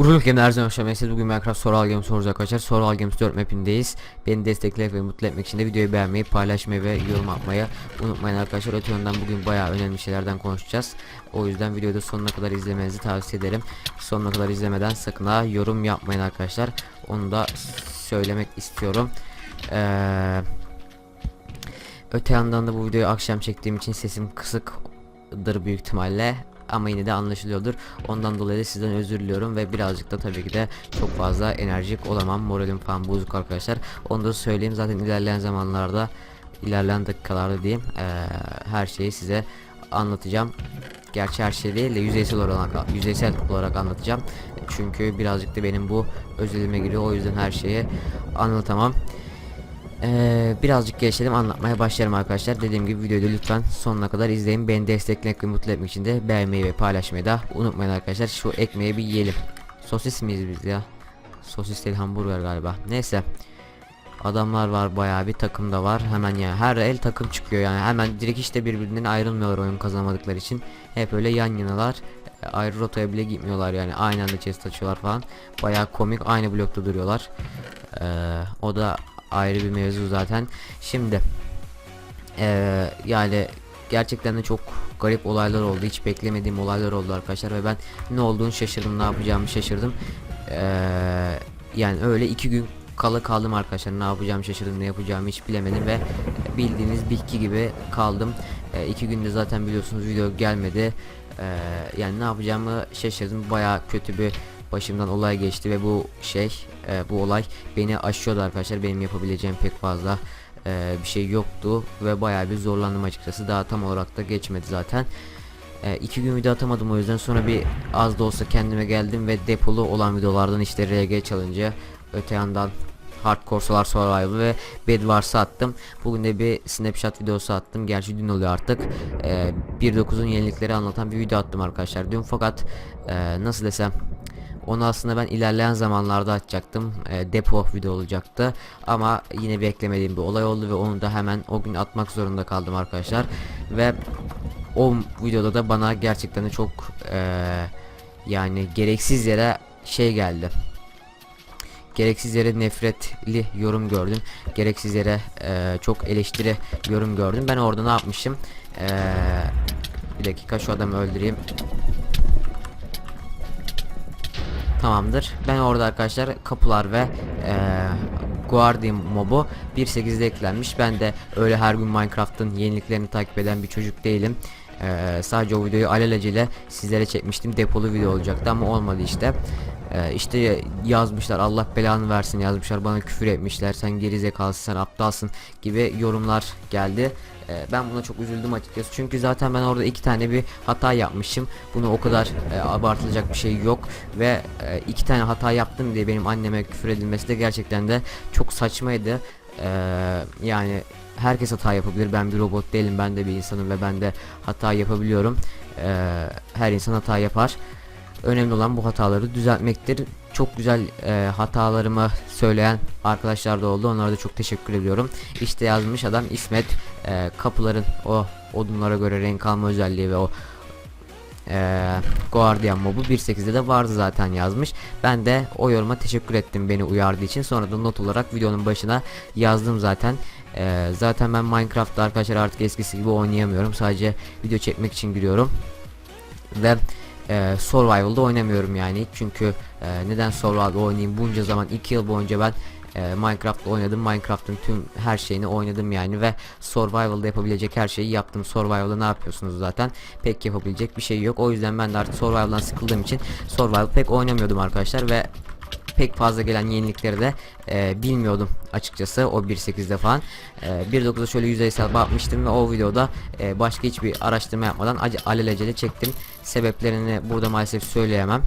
Uruluk Game'de her zaman hoş geldiniz. Bugün Minecraft Soral Games soracak arkadaşlar. Soral Games 4 mapindeyiz. Beni desteklemek ve mutlu etmek için de videoyu beğenmeyi, paylaşmayı ve yorum atmayı unutmayın arkadaşlar. Öte yandan bugün bayağı önemli şeylerden konuşacağız. O yüzden videoyu da sonuna kadar izlemenizi tavsiye ederim. Sonuna kadar izlemeden sakın ha yorum yapmayın arkadaşlar. Onu da söylemek istiyorum. Eee... Öte yandan da bu videoyu akşam çektiğim için sesim kısıktır büyük ihtimalle ama yine de anlaşılıyordur. Ondan dolayı da sizden özür diliyorum ve birazcık da tabii ki de çok fazla enerjik olamam. Moralim falan bozuk arkadaşlar. Onu da söyleyeyim zaten ilerleyen zamanlarda ilerleyen dakikalarda diyeyim eee, her şeyi size anlatacağım. Gerçi her şey değil de yüzeysel olarak yüzeysel olarak anlatacağım. Çünkü birazcık da benim bu özelime giriyor. O yüzden her şeyi anlatamam. Ee, birazcık geçelim anlatmaya başlayalım arkadaşlar. Dediğim gibi videoyu lütfen sonuna kadar izleyin. Beni desteklemek ve mutlu etmek için de beğenmeyi ve paylaşmayı da unutmayın arkadaşlar. Şu ekmeği bir yiyelim. Sosis miyiz biz ya? Sosis değil hamburger galiba. Neyse. Adamlar var bayağı bir takım da var. Hemen ya her el takım çıkıyor yani. Hemen direkt işte birbirinden ayrılmıyorlar oyun kazanamadıkları için. Hep öyle yan yanalar. E, Ayrı rotaya bile gitmiyorlar yani. Aynı anda chest açıyorlar falan. Bayağı komik aynı blokta duruyorlar. Ee, o da ayrı bir mevzu zaten. Şimdi ee, yani gerçekten de çok garip olaylar oldu. Hiç beklemediğim olaylar oldu arkadaşlar ve ben ne olduğunu şaşırdım, ne yapacağımı şaşırdım. Ee, yani öyle iki gün kala kaldım arkadaşlar. Ne yapacağımı şaşırdım, ne yapacağımı hiç bilemedim ve bildiğiniz bitki gibi kaldım. Ee, iki günde zaten biliyorsunuz video gelmedi. Ee, yani ne yapacağımı şaşırdım. Baya kötü bir başımdan olay geçti ve bu şey e, bu olay beni aşıyordu arkadaşlar benim yapabileceğim pek fazla e, bir şey yoktu ve bayağı bir zorlandım açıkçası daha tam olarak da geçmedi zaten e, iki gün video atamadım o yüzden sonra bir az da olsa kendime geldim ve depolu olan videolardan işte RG Challenge'ı öte yandan Hardcore Solar Survival ve Bedwars'ı attım. Bugün de bir snapshot videosu attım. Gerçi dün oluyor artık. Ee, 1.9'un yenilikleri anlatan bir video attım arkadaşlar dün fakat e, nasıl desem onu aslında ben ilerleyen zamanlarda açacaktım. E, depo video olacaktı. Ama yine beklemediğim bir olay oldu ve onu da hemen o gün atmak zorunda kaldım arkadaşlar. Ve o videoda da bana gerçekten de çok e, yani gereksiz yere şey geldi. Gereksiz yere nefretli yorum gördüm. Gereksiz yere e, çok eleştiri yorum gördüm. Ben orada ne yapmışım? E, bir dakika şu adamı öldüreyim. Tamamdır. Ben orada arkadaşlar kapılar ve eee Guardian mobu 1.8'de eklenmiş. Ben de öyle her gün Minecraft'ın yeniliklerini takip eden bir çocuk değilim. Eee, sadece o videoyu alelacele sizlere çekmiştim. Depolu video olacaktı ama olmadı işte. Eee işte yazmışlar Allah belanı versin yazmışlar bana küfür etmişler sen gerizekalısın sen aptalsın gibi yorumlar geldi. Eee, ben buna çok üzüldüm açıkçası çünkü zaten ben orada iki tane bir hata yapmışım. Bunu o kadar e, abartılacak bir şey yok ve e, iki tane hata yaptım diye benim anneme küfür edilmesi de gerçekten de çok saçmaydı. Eee, yani herkes hata yapabilir. Ben bir robot değilim. Ben de bir insanım ve ben de hata yapabiliyorum. Eee, her insan hata yapar. Önemli olan bu hataları düzeltmektir. Çok güzel e, hatalarımı söyleyen arkadaşlar da oldu. Onlara da çok teşekkür ediyorum. İşte yazmış adam İsmet e, kapıların o odunlara göre renk alma özelliği ve o e, Guardian mobu 1.8'de de vardı zaten yazmış. Ben de o yoruma teşekkür ettim beni uyardığı için. Sonra da not olarak videonun başına yazdım zaten. E, zaten ben Minecraft'ta arkadaşlar artık eskisi gibi oynayamıyorum. Sadece video çekmek için giriyorum. Ve e, Survival'da oynamıyorum yani. Çünkü e, neden Survival'da oynayayım bunca zaman 2 yıl boyunca ben e, Minecraft'ta oynadım. Minecraft'ın tüm her şeyini oynadım yani ve Survival'da yapabilecek her şeyi yaptım. Survival'da ne yapıyorsunuz zaten? Pek yapabilecek bir şey yok. O yüzden ben de artık Survival'dan sıkıldığım için Survival pek oynamıyordum arkadaşlar ve pek fazla gelen yenilikleri de e, bilmiyordum açıkçası o 1.8'de falan. E, 1.9'da şöyle yüzeysel bakmıştım ve o videoda e, başka hiçbir araştırma yapmadan ac- alelacele çektim. Sebeplerini burada maalesef söyleyemem.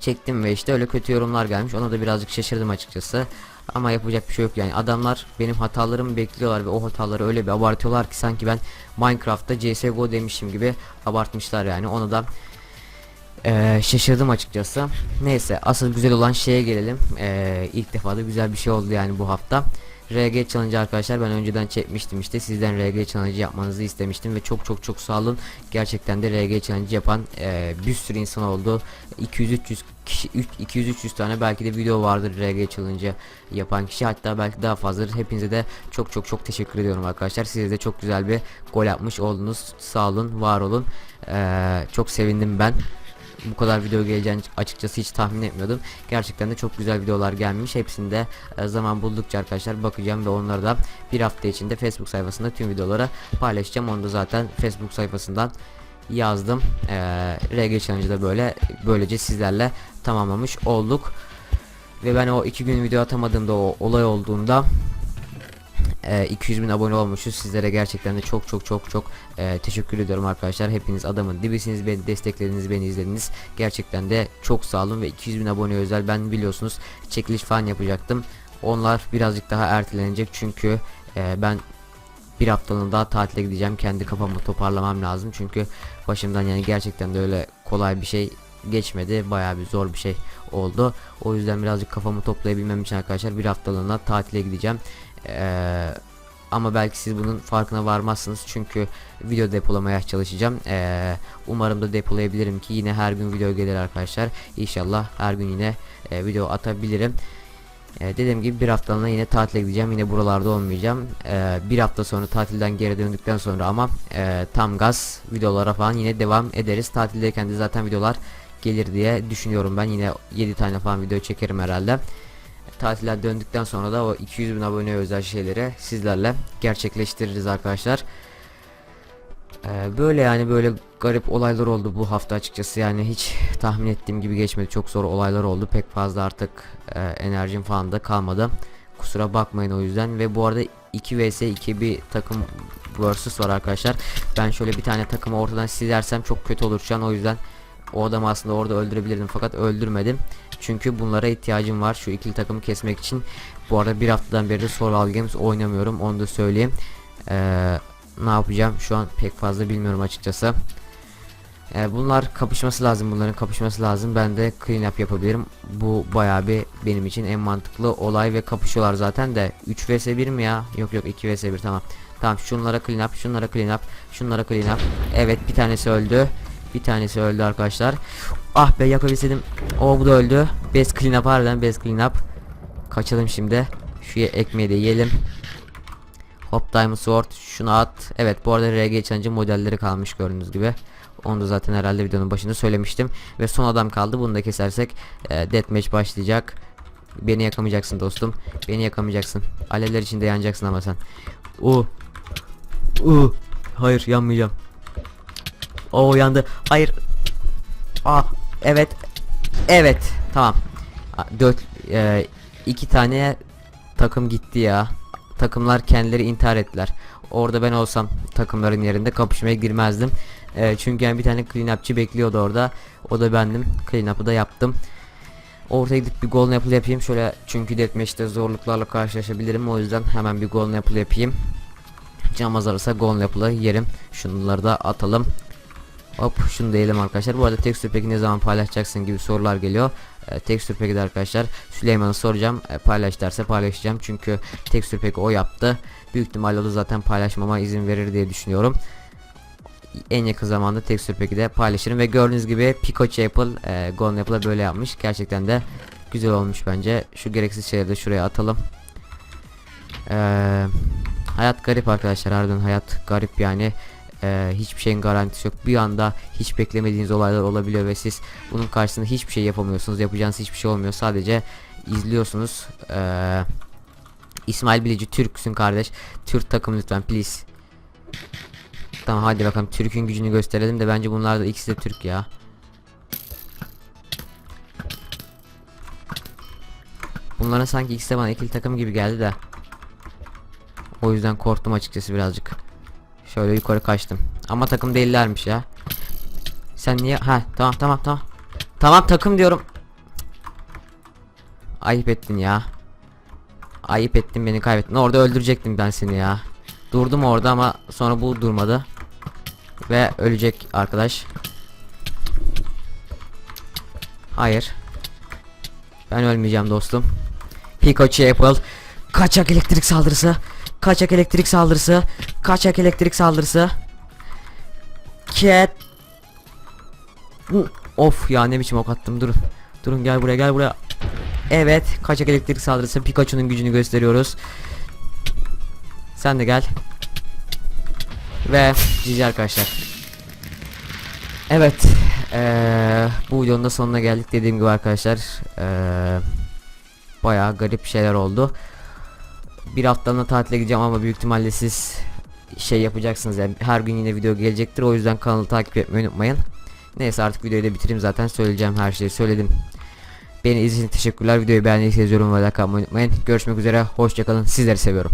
Çektim ve işte öyle kötü yorumlar gelmiş. Ona da birazcık şaşırdım açıkçası. Ama yapacak bir şey yok yani. Adamlar benim hatalarımı bekliyorlar ve o hataları öyle bir abartıyorlar ki sanki ben Minecraft'ta CS:GO demişim gibi abartmışlar yani. Onu da ee, şaşırdım açıkçası. Neyse asıl güzel olan şeye gelelim. Ee, ilk defa da güzel bir şey oldu yani bu hafta. RG Challenge arkadaşlar ben önceden çekmiştim işte sizden RG Challenge yapmanızı istemiştim ve çok çok çok sağ olun. Gerçekten de RG Challenge yapan e, bir sürü insan oldu. 200-300 kişi 200-300 tane belki de video vardır RG Challenge'ı yapan kişi hatta belki daha fazladır. Hepinize de çok çok çok teşekkür ediyorum arkadaşlar. Size de çok güzel bir gol yapmış oldunuz. Sağ olun, var olun. Ee, çok sevindim ben. Bu kadar video geleceğini açıkçası hiç tahmin etmiyordum. Gerçekten de çok güzel videolar gelmiş. Hepsinde e, zaman buldukça arkadaşlar bakacağım ve onları da bir hafta içinde Facebook sayfasında tüm videoları paylaşacağım. Onu da zaten Facebook sayfasından yazdım. Ee, RG Challenge'da böyle böylece sizlerle tamamlamış olduk. Ve ben o iki gün video atamadığımda o olay olduğunda e, 200 bin abone olmuşuz. Sizlere gerçekten de çok çok çok çok e, teşekkür ediyorum arkadaşlar. Hepiniz adamın dibisiniz. Beni desteklediniz, beni izlediniz. Gerçekten de çok sağ olun ve 200 bin abone özel ben biliyorsunuz çekiliş falan yapacaktım. Onlar birazcık daha ertelenecek çünkü e, ben bir haftalığına daha tatile gideceğim. Kendi kafamı toparlamam lazım. Çünkü başımdan yani gerçekten de öyle kolay bir şey geçmedi. Bayağı bir zor bir şey oldu. O yüzden birazcık kafamı toplayabilmem için arkadaşlar bir haftalığına tatile gideceğim. Ee, ama belki siz bunun farkına varmazsınız çünkü video depolamaya çalışacağım. Ee, umarım da depolayabilirim ki yine her gün video gelir arkadaşlar. İnşallah her gün yine e, video atabilirim. Ee, dediğim gibi bir haftalığına yine tatile gideceğim. Yine buralarda olmayacağım. Ee, bir hafta sonra tatilden geri döndükten sonra ama e, tam gaz videolara falan yine devam ederiz. Tatildeyken de zaten videolar gelir diye düşünüyorum ben. Yine 7 tane falan video çekerim herhalde. Tatilden döndükten sonra da o 200 bin abone özel şeyleri sizlerle gerçekleştiririz arkadaşlar. Ee, böyle yani böyle garip olaylar oldu bu hafta açıkçası. Yani hiç tahmin ettiğim gibi geçmedi. Çok zor olaylar oldu. Pek fazla artık e, enerjim falan da kalmadı. Kusura bakmayın o yüzden. Ve bu arada 2 vs 2 bir takım versus var arkadaşlar. Ben şöyle bir tane takımı ortadan silersem çok kötü olur şu an. O yüzden o adamı aslında orada öldürebilirdim fakat öldürmedim. Çünkü bunlara ihtiyacım var şu ikili takımı kesmek için. Bu arada bir haftadan beri Survival Games oynamıyorum onu da söyleyeyim. Eee ne yapacağım? Şu an pek fazla bilmiyorum açıkçası. Ee, bunlar kapışması lazım bunların kapışması lazım. Ben de clean up yapabilirim. Bu bayağı bir benim için en mantıklı olay ve kapışıyorlar zaten de. 3 vs 1 mi ya? Yok yok 2 vs 1 tamam. Tamam şunlara clean up şunlara clean up şunlara clean up. Evet bir tanesi öldü bir tanesi öldü arkadaşlar ah be yapabilseydim o bu da öldü best clean up harbiden best clean up kaçalım şimdi şu ekmeği de yiyelim Hop Diamond Sword şunu at. Evet bu arada RG Challenge'ın modelleri kalmış gördüğünüz gibi. Onu da zaten herhalde videonun başında söylemiştim. Ve son adam kaldı. Bunu da kesersek e, deathmatch başlayacak. Beni yakamayacaksın dostum. Beni yakamayacaksın. Alevler içinde yanacaksın ama sen. U. U. Hayır yanmayacağım. O yandı. Hayır. Ah evet. Evet. Tamam. Dört e, iki tane takım gitti ya takımlar kendileri intihar ettiler. Orada ben olsam takımların yerinde kapışmaya girmezdim. E, çünkü yani bir tane clean upçı bekliyordu orada. O da bendim. Clean up'ı da yaptım. Ortaya gidip bir golden apple yapayım. Şöyle çünkü deathmatch'te zorluklarla karşılaşabilirim. O yüzden hemen bir golden apple yapayım. Cam azalırsa golden apple'ı yerim. Şunları da atalım. Hop şunu da arkadaşlar. Bu arada tekstür peki ne zaman paylaşacaksın gibi sorular geliyor. E, tekstür peki de arkadaşlar Süleyman'a soracağım. E, paylaş derse paylaşacağım. Çünkü tekstür peki o yaptı. Büyük ihtimalle o da zaten paylaşmama izin verir diye düşünüyorum. En yakın zamanda tekstür peki de paylaşırım ve gördüğünüz gibi Pikachu Apple e, Golden Apple'a böyle yapmış. Gerçekten de güzel olmuş bence. Şu gereksiz şeyleri de şuraya atalım. Eee hayat garip arkadaşlar harbiden hayat garip yani ee, hiçbir şeyin garantisi yok. Bir anda hiç beklemediğiniz olaylar olabiliyor ve siz bunun karşısında hiçbir şey yapamıyorsunuz. Yapacağınız hiçbir şey olmuyor. Sadece izliyorsunuz. Ee, İsmail Bilici Türksün kardeş. Türk takım lütfen please. Tamam hadi bakalım. Türk'ün gücünü gösterelim de bence bunlar da ikisi de Türk ya. Bunların sanki ikisi de bana ikili takım gibi geldi de. O yüzden korktum açıkçası birazcık Şöyle yukarı kaçtım. Ama takım değillermiş ya. Sen niye? Ha tamam tamam tamam. Tamam takım diyorum. Ayıp ettin ya. Ayıp ettin beni kaybettin. Orada öldürecektim ben seni ya. Durdum orada ama sonra bu durmadı. Ve ölecek arkadaş. Hayır. Ben ölmeyeceğim dostum. Pikachu Apple. Kaçak elektrik saldırısı. Kaçak elektrik saldırısı. Kaçak elektrik saldırısı. Cat. Of ya ne biçim ok attım durun. Durun gel buraya gel buraya. Evet kaçak elektrik saldırısı Pikachu'nun gücünü gösteriyoruz. Sen de gel. Ve cici arkadaşlar. Evet. eee, bu videonun da sonuna geldik dediğim gibi arkadaşlar. Eee bayağı garip şeyler oldu. Bir haftalığına tatile gideceğim ama büyük ihtimalle siz şey yapacaksınız yani her gün yine video gelecektir. O yüzden kanalı takip etmeyi unutmayın. Neyse artık videoyu da bitireyim zaten söyleyeceğim her şeyi söyledim. Beni izlediğiniz teşekkürler. Videoyu beğendiyseniz yorum ve like atmayı unutmayın. Görüşmek üzere. Hoşçakalın. Sizleri seviyorum.